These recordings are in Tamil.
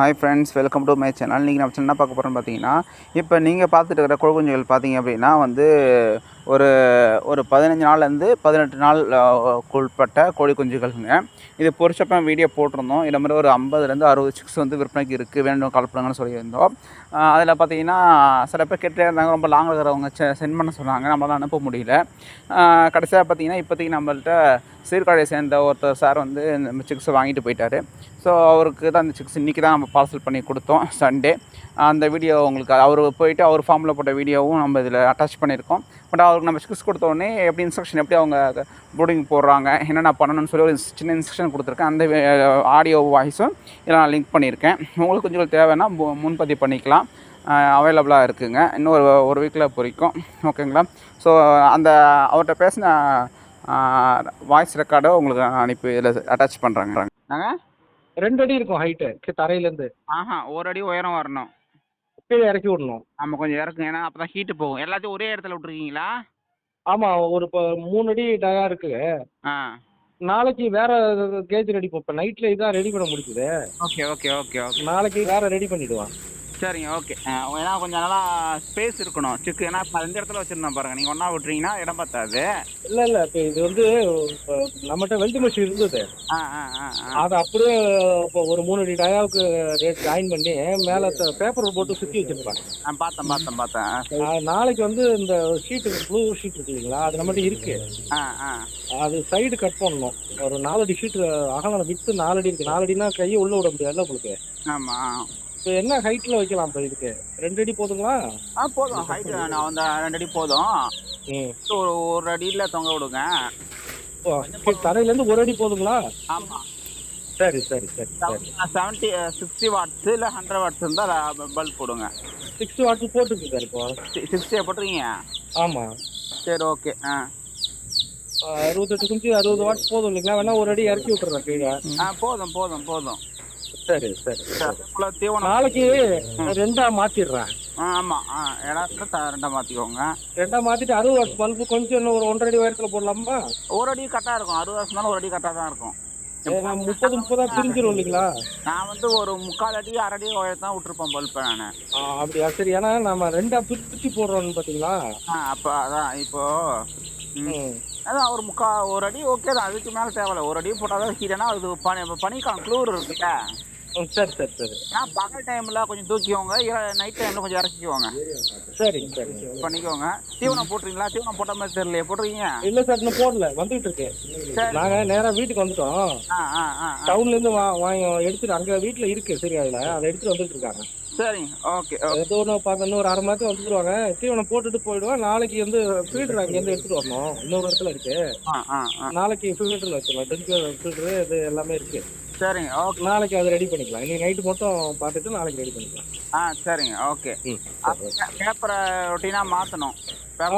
Hi friends welcome to my channel நீங்கள் நம்ம என்ன பார்க்க போகிறோம்னு பார்த்தீங்கன்னா இப்போ நீங்கள் பார்த்துட்டு இருக்கிற கோழி பார்த்தீங்க அப்படின்னா வந்து ஒரு ஒரு பதினஞ்சு நாள்லேருந்து பதினெட்டு நாள் உட்பட்ட கோழி குஞ்சுகள்ங்க. இது பொரிச்சப்ப வீடியோ போட்டிருந்தோம். இந்த மாதிரி ஒரு ஐம்பதுலேருந்து அறுபது சிக்ஸ் வந்து விற்பனைக்கு இருக்குது வேண்டும் கால் பண்ணுங்கன்னு சொல்லியிருந்தோம். அதில் பார்த்தீங்கன்னா சில பேர் கேட்டே இருந்தாங்க. ரொம்ப லாங்கில் இருக்கிறவங்க சென்ட் பண்ண சொன்னாங்க. நம்மளால் அனுப்ப முடியல. கடைசியாக பார்த்தீங்கன்னா இப்போதைக்கு நம்மள்கிட்ட சீர்காழியை சேர்ந்த ஒருத்தர் சார் வந்து இந்த சிக்ஸை வாங்கிட்டு போயிட்டார். ஸோ அவருக்கு தான் அந்த சிக்ஸ் இன்றைக்கி தான் நம்ம பார்சல் பண்ணி கொடுத்தோம். சண்டே அந்த வீடியோ உங்களுக்கு அவர் போயிட்டு அவர் ஃபார்மில் போட்ட வீடியோவும் நம்ம இதில் அட்டாச் பண்ணியிருக்கோம். பட் அவருக்கு நம்ம சிக்ஸ் கொடுத்த உடனே எப்படி இன்ஸ்ட்ரக்ஷன் எப்படி அவங்க போர்டிங் போடுறாங்க என்னென்ன பண்ணணும்னு சொல்லி ஒரு சின்ன இன்ஸ்ட்ரக்ஷன் கொடுத்துருக்கேன். அந்த ஆடியோ வாய்ஸும் இதில் நான் லிங்க் பண்ணியிருக்கேன். உங்களுக்கு கொஞ்சம் தேவைன்னா முன்பதிவு பண்ணிக்கலாம். அவைலபிளாக இருக்குங்க. இன்னும் ஒரு ஒரு வீக்கில் பொறிக்கும். ஓகேங்களா ஸோ அந்த அவர்கிட்ட பேசின வாய்ஸ் ரெக்கார்டை உங்களுக்கு நான் அனுப்பி இதில் அட்டாச் பண்ணுறேங்க நாங்கள் ரெண்டு அடி இருக்கும் ஹைட்டு தரையிலேருந்து. ஆஹா ஒரு அடி உயரம் வரணும். கீழே இறக்கி விடணும். நம்ம கொஞ்சம் இறக்கும் ஏன்னா அப்போ தான் ஹீட்டு போகும். எல்லாத்தையும் ஒரே இடத்துல விட்ருக்கீங்களா ஆமாம் ஒரு இப்போ மூணு அடி டயா இருக்கு ஆ. நாளைக்கு வேற கேஜ் ரெடி இப்போ நைட்டில் இதான் ரெடி பண்ண முடியுது ஓகே ஓகே ஓகே ஓகே. நாளைக்கு வேற ரெடி பண்ணிடுவான். சரிங்க ஓகே ஏன்னா கொஞ்சம் நல்லா ஸ்பேஸ் இருக்கணும். சிக்கு ஏன்னா இப்போ ரெண்டு இடத்துல வச்சுருந்தேன் பாருங்கள் நீங்கள் ஒன்றா விட்றீங்கன்னா இடம் பத்தாது. இல்லை இல்லை. இப்போ இது வந்து நம்மகிட்ட வெல்ட் மிஷின் இருந்தது. ஆ ஆ ஆ அதை அப்படியே இப்போ ஒரு மூணு அடி டயாவுக்கு ரேட் ஜாயின் பண்ணி மேலே பேப்பர் போட்டு சுற்றி வச்சிருப்பாங்க. ஆ பார்த்தேன் பார்த்தேன் பார்த்தேன். நாளைக்கு வந்து இந்த ஷீட்டு ப்ளூ ஷீட் இருக்கு இல்லைங்களா? அது நம்மகிட்ட இருக்கு. ஆ ஆ. அது சைடு கட் பண்ணணும். ஒரு நாலடி ஷீட்டு அகலம் விட்டு நாலடி இருக்கு. நாலடினா கையை உள்ள விட முடியாதுல்ல உங்களுக்கு? ஆமாம் இப்போ என்ன ஹைட்டில் வைக்கலாம் இப்போ இதுக்கு? ரெண்டு அடி போதுங்களா? ஆ போதும். ஹைட்டு நான் வந்து ரெண்டு அடி போதும். ம். ஒரு ஒரு அடியில் தொங்க விடுங்க. ஓ தரையிலேருந்து ஒரு அடி போதுங்களா? ஆமாம் சரி சரி சரி சரி. செவன்ட்டி சிக்ஸ்டி வாட்ஸு இல்லை ஹண்ட்ரட் வாட்ஸ் இருந்தால் பல்ப் போடுங்க. சிக்ஸ் வாட்ஸ் போட்டுருக்கு சார் இப்போ. சிக்ஸ்டியை போட்டுருக்கீங்க? ஆமாம் சரி ஓகே ஆ. அறுபத்தெட்டு குஞ்சு அறுபது வாட்ஸ் போதும் இல்லைங்களா? வேணா ஒரு அடி இறக்கி விட்டுறேன் கீழே. ஆ போதும் போதும் போதும். சரி சரி அதுக்குள்ள தீவனம் நாளைக்கு ரெண்டா மாத்திடுறேன் ஆ ஆமாம் ஆ இடத்துல த ரெண்டாக மாற்றிக்கோங்க ரெண்டா மாத்திட்டு அறுபது வாட்ஸ் பல்பு கொஞ்சம் இன்னும் ஒரு ஒன்றரை அடி உயரத்தில் போடலாமா? ஒரு அடி கரெக்டாக இருக்கும். அறுபது வருஷம் ஒரு அடி கரெக்டாக தான் இருக்கும். முப்பது முப்பதா பிரிஞ்சிடும் இல்லைங்களா? நான் வந்து ஒரு முக்கால் அடி அரை அடி உயரத்தான் தான் விட்டுருப்பேன் பல்பை நான். ஆ, அப்படியா? சரி ஏன்னா நம்ம ரெண்டா பிரிச்சு போடுறோம்னு பார்த்தீங்களா ஆ அப்போ அதான் இப்போ அதான் ஒரு முக்கா ஒரு அடி ஓகே தான். அதுக்கு மேலே தேவையில்ல. ஒரு அடி போட்டால் தான் அது பனி பனிக்காலம் குளிர் இருக்குல்ல. ம், சரி சரி சரி. ஏன்னா பகல் டைமில் கொஞ்சம் தூக்கிக்கோங்க. நைட் டைமில் கொஞ்சம் இறக்கிக்கோங்க. சரி சரி. பண்ணிக்கோங்க தீவனம் போட்டுறீங்களா தீவனம் போட்ட மாதிரி தெரியலையே. போட்டுருக்கீங்க? இல்ல சார் இன்னும் போடல. வந்துகிட்டு இருக்கு. நாங்க நேரா வீட்டுக்கு வந்துட்டோம். ஆ ஆ ஆ ஆ. டவுன்ல இருந்து வா வாங்கி எடுத்துட்டு அங்க வீட்டுல இருக்கு சரி அதுல. அதை எடுத்துட்டு வந்துட்டு இருக்காங்க. சரிங்க ஓகே ஏதோ ஒன்று பார்க்க இன்னும் ஒரு அரை மணி நேரத்துல வந்துருவாங்க. தீவனம் போட்டுட்டு போயிடுவோம். நாளைக்கு வந்து ஃபீல்டர் அங்க இருந்து எடுத்துட்டு வரணும். இன்னொரு இடத்துல இருக்கு. நாளைக்கு ஃபீல்டர்ல வச்சிடலாம் டென்த் ஃபீல்டர் இது எல்லாமே இருக்கு. சரிங்க ஓகே. நாளைக்கு அதை ரெடி பண்ணிக்கலாம். இன்னைக்கு நைட்டு மட்டும் பார்த்துட்டு நாளைக்கு ரெடி பண்ணிக்கலாம். ஆ சரிங்க ஓகே. பேப்பரை ரொட்டீனாக மாற்றணும்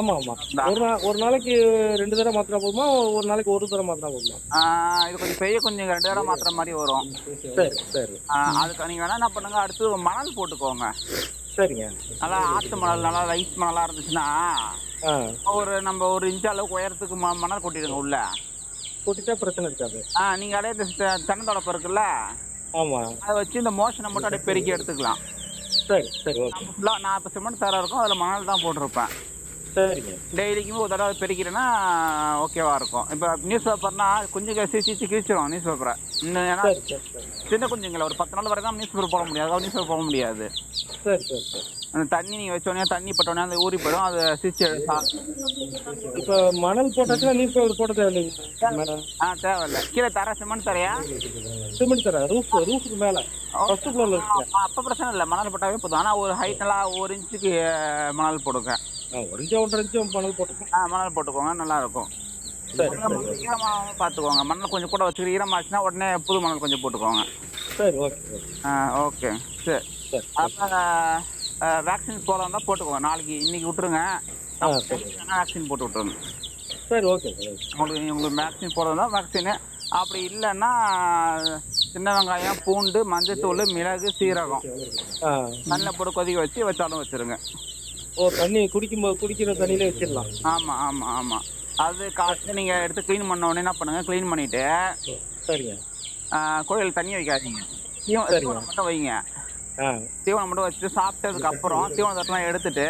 ஆமா ஆமா. ஒரு நாள் ஒரு நாளைக்கு ரெண்டு தடவை மாத்திரா போதுமா? ஒரு நாளைக்கு ஒரு தடவை மாத்திரா போதுமா? இது கொஞ்சம் பெரிய கொஞ்சம் ரெண்டு நேரம் மாற்றுற மாதிரி வரும். சரி சரி அதுக்கு நீங்கள் வேணால் என்ன பண்ணுங்க அடுத்து மணல் போட்டுக்கோங்க. சரிங்க. நல்லா ஆற்று மணல் நல்லா ரைஸ் மணலாக இருந்துச்சுன்னா ஒரு நம்ம ஒரு இன்ச் அளவுக்கு உயரத்துக்கு மணல் கொட்டிடுங்க உள்ள. கூட்டிட்டா பிரச்சனை இருக்காது. ஆ நீங்கள் அப்படியே இந்த தெ- தென்னந்தொடப்பு இருக்குல்ல? ஆமா. அதை வச்சு இந்த மோஷனை மட்டும் அப்படியே பெருக்கி எடுத்துக்கலாம். சரி சரி ஓகே. ஃபுல்லாக நான் இப்போ சிமெண்ட் தர இருக்கும் அதில் மணல் தான் போட்டிருப்பேன். சரிங்க. டெய்லிக்குமே ஒரு தடவை பெருக்கிறேன்னா ஓகேவா இருக்கும். இப்போ நியூஸ் பேப்பர்னா கொஞ்சம் சீச்சு கிழிச்சிரும் நியூஸ் பேப்பரை இன்னும் ஏன்னா சின்ன குஞ்சுங்கள ஒரு பத்து நாள் வரைக்கும் நியூஸ் பேப்பர் போட முடியாது. அதாவது நியூஸ் பேப்பர் போட முடியாது. சரி சரி சரி. அந்த தண்ணி நீங்கள் வச்சோடனே தண்ணி பட்டோடனே அந்த ஊறி போயிடும். அது சீச்சு இப்போ மணல் போட்டாச்சுன்னா நியூஸ் பேப்பர் போட தேவையில்லைங்க ஆ தேவையில்ல. கீழே தர சிமெண்ட் தரையா? சிமெண்ட் தர ரூஃப் ரூஃபுக்கு மேலே. ஃபர்ஸ்ட் ஃப்ளோரில் இருக்கு அப்போ பிரச்சனை இல்லை. மணல் போட்டாவே போதும். ஆனால் ஒரு ஹைட் நல்லா ஒரு இன்ச்சுக்கு மணல் போடுங்க. ஒரு இன்ச்சோ ஒன்றரை மணல் போட்டுக்கோங்க ஆ மணல் போட்டுக்கோங்க நல்லா இருக்கும் சரி. ஈரமாக பார்த்துக்கோங்க மணல் கொஞ்சம் கூட வச்சுக்கிட்டு ஈரமாச்சுன்னா உடனே புது மணல் கொஞ்சம் போட்டுக்கோங்க. சரி ஓகே ஆ ஓகே சரி. சரி அப்போ வேக்சின் போகிறதா போட்டுக்கோங்க. நாளைக்கு இன்னைக்கு விட்டுருங்க. ஆ சரி. வேக்சின் போட்டு விட்டுருங்க சரி ஓகே சார் உங்களுக்கு உங்களுக்கு வேக்சின் போடுறதா வேக்சினு அப்படி இல்லைன்னா சின்ன வெங்காயம் பூண்டு மஞ்சத்தூள் மிளகு சீரகம். தண்ணியில் போட்டு கொதிக்க வச்சு வச்சாலும் வச்சுருங்க. ஓ தண்ணி குடிக்கும்போது குடிக்கிற தண்ணியிலே வச்சிடலாம். ஆமாம் ஆமாம் ஆமாம் அது காலையில் நீங்கள் எடுத்து க்ளீன் பண்ண உடனே என்ன பண்ணுங்கள் க்ளீன் பண்ணிவிட்டு சரிங்க. கோயில் தண்ணி வைக்காதீங்க. தீவனம் மட்டும் வைங்க. தீவனம் மட்டும் வச்சுட்டு சாப்பிட்டதுக்கு அப்புறம் தீவன தட்டெல்லாம் எடுத்துட்டு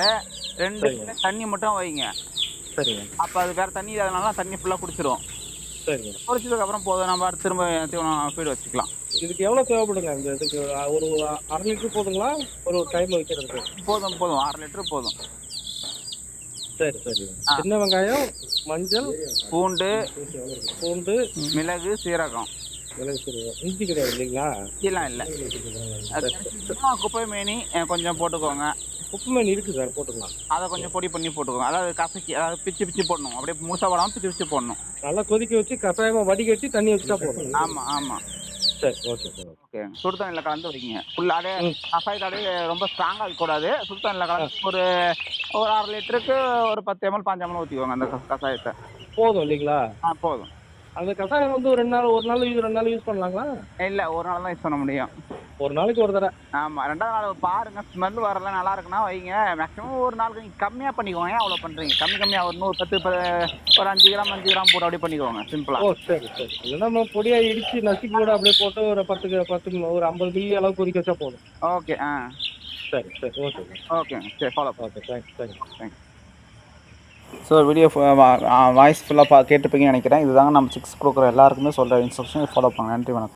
ரெண்டு தண்ணி மட்டும் வைங்க. சரிங்க. அப்போ அது வேற தண்ணி இல்லாதனால தண்ணி ஃபுல்லாக குடிச்சிரும். சரிங்க. குடிச்சதுக்கு அப்புறம் போதும். நம்ம அடுத்து திரும்ப தீவனம் ஃபீடு வச்சுக்கலாம். இதுக்கு எவ்வளோ தேவைப்படுங்க? இந்த இதுக்கு ஒரு அரை லிட்டர் போதுங்களா? ஒரு டைம் வைக்கிறதுக்கு. போதும் போதும். ஆறு லிட்டர் போதும். சரி சரி. சின்ன வெங்காயம் மஞ்சள் பூண்டு பூண்டு மிளகு சீரகம். மிளகு சீரகம். இஞ்சி கிடையாது இல்லைங்களா? இதெல்லாம் இல்லை. குப்பை மேனி கொஞ்சம் போட்டுக்கோங்க. உப்புமேன் இருக்கு சார் போட்டுக்கலாம். அதை கொஞ்சம் பொடி பண்ணி போட்டுக்கோங்க. அதாவது கசக்கி அதாவது பிச்சு பிச்சு போடணும். அப்படியே முழுசா போடாமல் பிச்சு பிச்சு போடணும். நல்லா கொதிக்க வச்சு கஷாயமா வடிகட்டி தண்ணி வச்சுட்டா போதும். ஆமாம் ஆமாம் சரி ஓகே சார் ஓகே. சுடு தண்ணியில் கலந்து வைங்க. ஃபுல்லாகவே ம். கசாயத்தாலே ரொம்ப ஸ்ட்ராங்காக இருக்கக்கூடாது. சுடு தண்ணியில் கலந்து ஒரு ஒரு அரை லிட்டருக்கு ஒரு பத்து எம்எல் பாஞ்சு எம்எல் ஊற்றிக்கோங்க அந்த கச- கசாயத்தை போதும் இல்லைங்களா? ஆ போதும். அந்த கஷாயம் வந்து ஒரு ரெண்டு நாள் ஒரு நாள் யூஸ் ரெண்டு நாள் யூஸ் பண்ணலாங்களா? இல்லை ஒரு நாள் தான் யூஸ் பண்ண முடியும். ஒரு நாளைக்கு ஒரு தடவை. ஆமாம் ரெண்டாவது நாள் பாருங்க ஸ்மெல் வரல நல்லா இருக்குன்னா வைங்க. மேக்ஸிமம் ஒரு நாளுக்கு நீங்கள் கம்மியாக பண்ணிக்கோங்க ஏன் அவ்வளோ பண்ணுறீங்க கம்மி கம்மியாக ஒரு நூறு பத்து ஒரு அஞ்சு கிராம் அஞ்சு கிராம் போட்டு அப்படியே பண்ணிக்கோங்க சிம்பிளாக ஓ சரி சரி. இல்லைன்னா நம்ம பொடியா இடிச்சு நசுக்கி கூட அப்படியே போட்டு ஒரு பத்து பத்து ஒரு ஐம்பது மில்லி அளவு கொதிக்க வச்சா போதும். ஓகே ஆ. சரி சரி ஓகே ஓகே சரி follow okay thanks thanks so video voice ஃபுல்லாக பா கேட்டுப்பீங்கன்னு நினைக்கிறேன். இதுதாங்க நம்ம சிக்ஸ் கொடுக்குற எல்லாருக்குமே சொல்கிற இன்ஸ்ட்ரக்ஷன் ஃபாலோ பண்ணுங்க. நன்றி வணக்கம்.